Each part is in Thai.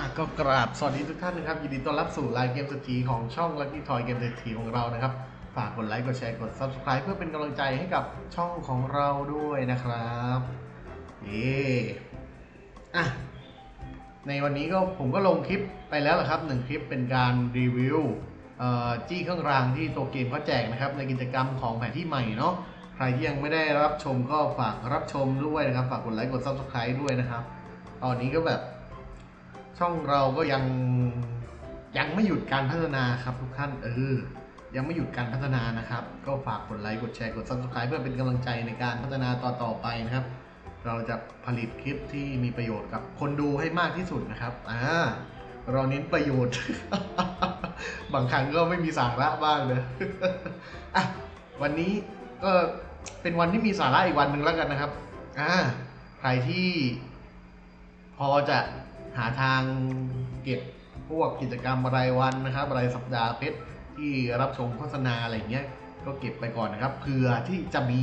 อะก็กราบสวัสดีทุกท่านนะครับ ยินดีต้อนรับสู่รายเกมสถีของช่องลั c กี้ทอยเกมเศรษฐีของเรานะครับ ฝากกดไลค์กดแชร์กด Subscribe เพื่อเป็นกำลังใจให้กับช่องของเราด้วยนะครับเย่อะในวันนี้ก็ผมก็ลงคลิปไปแล้วละครับหนึ่งคลิปเป็นการรีวิวจี้เครื่องรางที่ตัวเกมเขาแจกนะครับในกิจกรรมของแผนที่ใหม่เนาะใครที่ยังไม่ได้รับชมก็ฝากรับชมด้วยนะครับ ฝากกดไลค์กด Subscribe ด้วยนะครับ ตอนนี้ก็แบบ ช่องเราก็ยังยังไม่หยุดการพัฒนาครับทุกท่านเออยังไม่หยุดการพัฒนานะครับ ก็ฝากกดไลค์กดแชร์กด subscribe เพื่อเป็นกำลังใจในการพัฒนาต่อต่อไปนะครับ เราจะผลิตคลิปที่มีประโยชน์กับคนดูให้มากที่สุดนะครับอ่าเราเน้นประโยชน์ บางครั้งก็ไม่มีสาระบ้างเลยอะวันนี้ก็เป็นวันที่มีสาระอีกวันหนึ่งแล้วกันนะครับอ่าใครที่พอจะ หาทางเก็บพวกกิจกรรมรายวันนะครับรายสัปดาห์เพชรที่รับชมโฆษณาอะไรเงี้ยก็เก็บไปก่อนนะครับเผื่อที่จะมี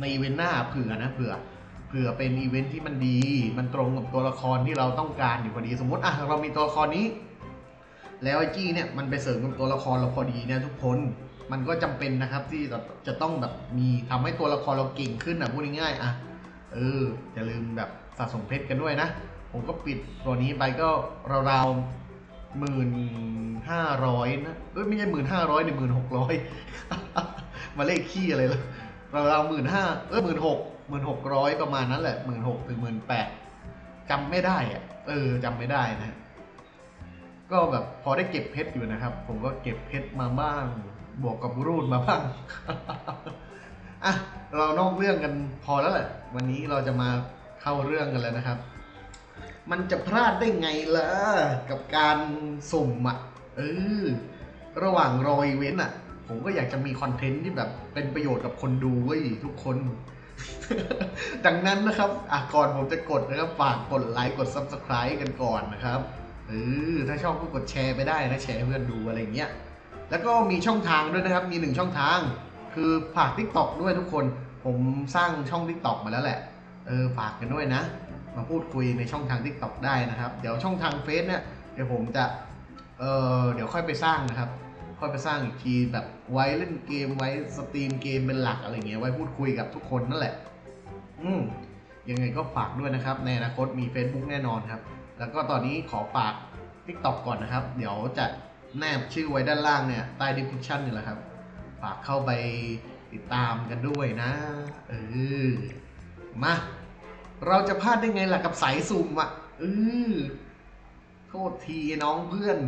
ในอีเวนต์หน้าเผื่อนะเผื่อเผื่อเป็นอีเวนต์ที่มันดี มันตรงกับตัวละครที่เราต้องการอยู่พอดี สมมติอะเรามีตัวละครนี้ แล้วไอจี้เนี่ยมันไปเสริมกับตัวละครเราพอดีเนี่ยทุกคนมันก็จำเป็นนะครับที่จะจะต้องแบบมีทำให้ตัวละครเราเก่งขึ้นอะพูดง่ายๆอะเอออย่าลืมแบบสะสมเพชรกันด้วยนะ ผมก็ปิดตัวนี้ไปก็ราวๆหมื่นห้าร้อยนะเอ้ยไม่ใช่หมื่นห้าร้อยหนึ่งหมื่นหกร้อยมาเลขขี้อะไรล่ะราวๆหมื่นห้าเออหมื่นหกหมื่นหกร้อยประมาณนั้นแหละหมื่นหกถึงหมื่นแปดจำไม่ได้อะเออจำไม่ได้นะ ก็แบบพอได้เก็บเพชรอยู่นะครับ ผมก็เก็บเพชรมาบ้าง บวกกับรูดมาบ้างอะเรานอกเรื่องกันพอแล้วแหละ วันนี้เราจะมาเข้าเรื่องกันแล้วนะครับ มันจะพลาดได้ไงล่ะ กับการสุ่มอะ เออ ระหว่างรออีเวนต์อะ ผมก็อยากจะมีคอนเทนต์ที่แบบเป็นประโยชน์กับคนดูเว้ยทุกคน ดังนั้นนะครับอะก่อนผมจะกดนะครับ ฝากกดไลค์กด Subscribe กันก่อนนะครับเออถ้าชอบก็กดแชร์ไปได้นะแชร์เพื่อนดูอะไรเงี้ย แล้วก็มีช่องทางด้วยนะครับ มีหนึ่งช่องทาง คือฝาก Tik t o อกด้วยทุกคน ผมสร้างช่อง Tik t o อกมาแล้วแหละ เออฝากกันด้วยนะ มาพูดคุยในช่องทาง Tik t o อกได้นะครับ เดี๋ยวช่องทางเฟซเนี่ยเดี๋ยวผมจะเออเดี๋ยวค่อยไปสร้างนะครับ ค่อยไปสร้างอีกทีแบบไว้เล่นเกมไว้สตรีมเกมเป็นหลักอะไรเงี้ยไว้พูดคุยกับทุกคนนั่นแหละ อืมยังไงก็ฝากด้วยนะครับ ในอนาคตมี Facebook แน่นอนครับ แล้วก็ตอนนี้ขอฝาก TikTok ก่อนนะครับ เดี๋ยวจะแนบชื่อไว้ด้านล่างเนี่ยใต้ description นี่แหละครับ ฝากเข้าไปติดตามกันด้วยนะ เออ มา เราจะพลาดได้ไงล่ะกับสายสุ่มอะเออโทษทีไอ้น้องเพื่อน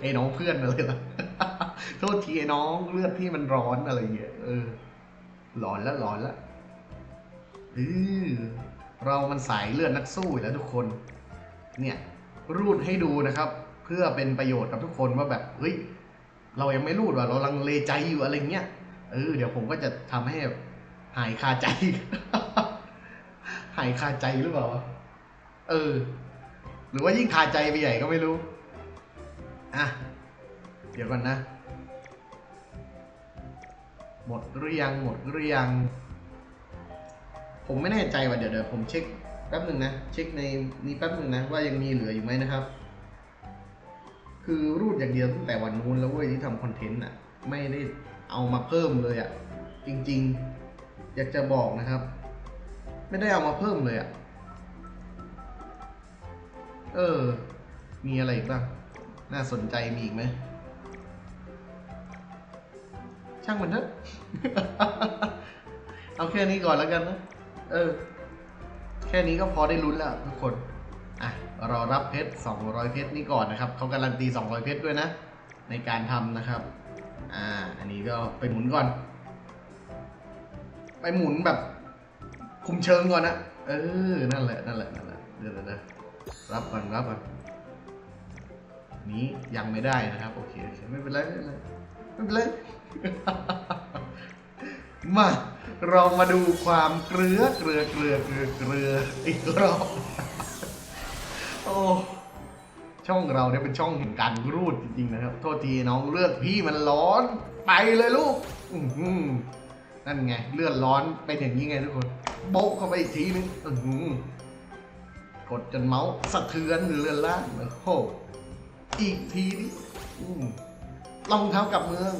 ไอ้น้องเพื่อนอะไรล่ะโทษทีไอ้น้องเลือดที่มันร้อนอะไรอย่างเงี้ยเออหลอนแล้วหลอนแล้วเออเรามันสายเลือดนักสู้อยู่แล้วทุกคน เนี่ย รูดให้ดูนะครับ เพื่อเป็นประโยชน์กับทุกคนว่าแบบเฮ้ยเรายังไม่รูดว่ะเราลังเลใจอยู่อะไรเงี้ยเออเดี๋ยวผมก็จะทำให้หายคาใจ หายคาใจหรือเปล่า เออ หรือว่ายิ่งคาใจไปใหญ่ก็ไม่รู้ อะ เดี๋ยวก่อนนะ หมดหรือยัง หมดหรือยัง ผมไม่แน่ใจว่าเดี๋ยวเดี๋ยวผมเช็คแป๊บหนึ่งนะ เช็คในนี้แป๊บหนึ่งนะ ว่ายังมีเหลืออยู่ไหมนะครับ คือรูดอย่างเดียวตั้งแต่วันนู้นแล้วเว้ยที่ทำคอนเทนต์อะ ไม่ได้เอามาเพิ่มเลยอะ จริง ๆ อยากจะบอกนะครับ ไม่ได้เอามาเพิ่มเลยอะเออ มีอะไรอีกบ้าง น่าสนใจมีอีกไหม ช่างมันเถอะ เอาแค่นี้ก่อนแล้วกันนะ เออ แค่นี้ก็พอได้ลุ้นแล้วทุกคน อะ รอรับเพชร 200 เพชรนี่ก่อนนะครับ เขาการันตี 200 เพชรด้วยนะ ในการทำนะครับ อ่า อันนี้ก็ไปหมุนก่อน ไปหมุนแบบ คุมเชิงก่อนนะ เออ นั่นแหละ นั่นแหละ นั่นแหละ เดี๋ยวเดี๋ยวรับก่อนรับก่อน นี้ยังไม่ได้นะครับ โอเคโอเคไม่เป็นไรไม่เป็นไรไม่เป็นไร มา เรามาดูความเกลือเกลือเกลือเกลือเกลืออีกรอบ โอ้ ช่องเราเนี่ยเป็นช่องแห่งการรูดจริงๆนะครับ โทษทีน้องเลือดพี่มันร้อน ไปเลยลูก อื นั่นไง เลือดร้อนเป็นอย่างนี้ไงทุกคนโบ๊ะเข้าไปอีกทีนึงอื้อหือกดจนเมาส์สะเทือนเรือนล่างโอ้โหอีกทีนี้อืมรองเท้ากับเมือง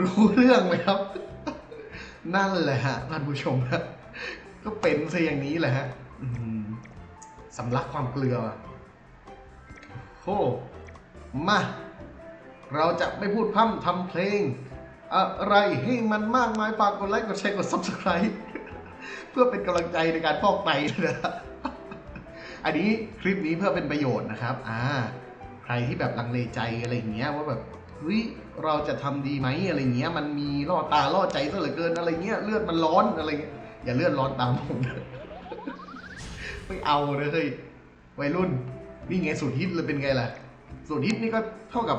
รู้เรื่องไหมครับ นั่นแหละฮะท่านผู้ชมฮะก็เป็นซะอย่างนี้แหละฮะสำลักความเกลือโอ้มา เราจะไม่พูดพร่ำทำเพลง อะไรให้มันมากมายฝากกดไลค์กดแชร์กด subscribe เพื่อเป็นกำลังใจในการฟอกไตนะอันนี้คลิปนี้เพื่อเป็นประโยชน์นะครับ อ่า ใครที่แบบลังเลใจอะไรอย่างเงี้ยว่าแบบเฮ้ยเราจะทำดีไหมอะไรเงี้ย มันมีล่อตาล่อใจซะเหลือเกินอะไรเงี้ยเลือดมันร้อนอะไรเงี้ยอย่าเลือดร้อนตามผมไม่เอาเลยเฮ้ยวัยรุ่น นี่ไงสูตรฮิตเลยเป็นไงล่ะสูตรฮิตนี่ก็เท่ากับ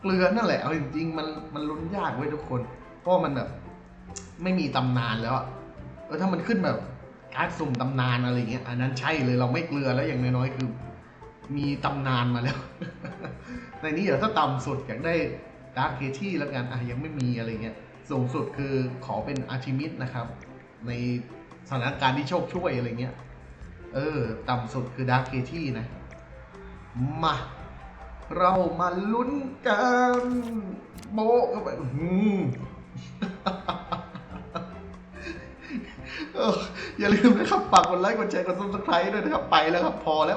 เกลือนั่นแหละเอาจริงๆมันมันลุ้นยากเว้ยทุกคน เพราะมันแบบ ไม่มีตำนานแล้วอะเออถ้ามันขึ้นแบบการ์ดสุ่มตำนานอะไรเงี้ยอันนั้นใช่เลยเราไม่เกลือแล้วอย่างน้อยๆคือ มีตำนานมาแล้ว ในนี้เดี๋ยวถ้าต่ำสุดอยากได้ดาร์คเคที่แล้วกันอะยังไม่มีอะไรเงี้ยสูงสุดคือขอเป็นอาร์ทิมิสนะครับ ในสถานการณ์ที่โชคช่วยอะไรเงี้ย เออ ต่ำสุดคือดาร์คเคที่นะ มา เรามาลุ้นกันโบกเข้าไปอื้อหือเอออย่าลืมนะครับฝากกดไลค์กดแชร์กดซับสไครต์ด้วยนะครับ ไปแล้วครับพอแล้ว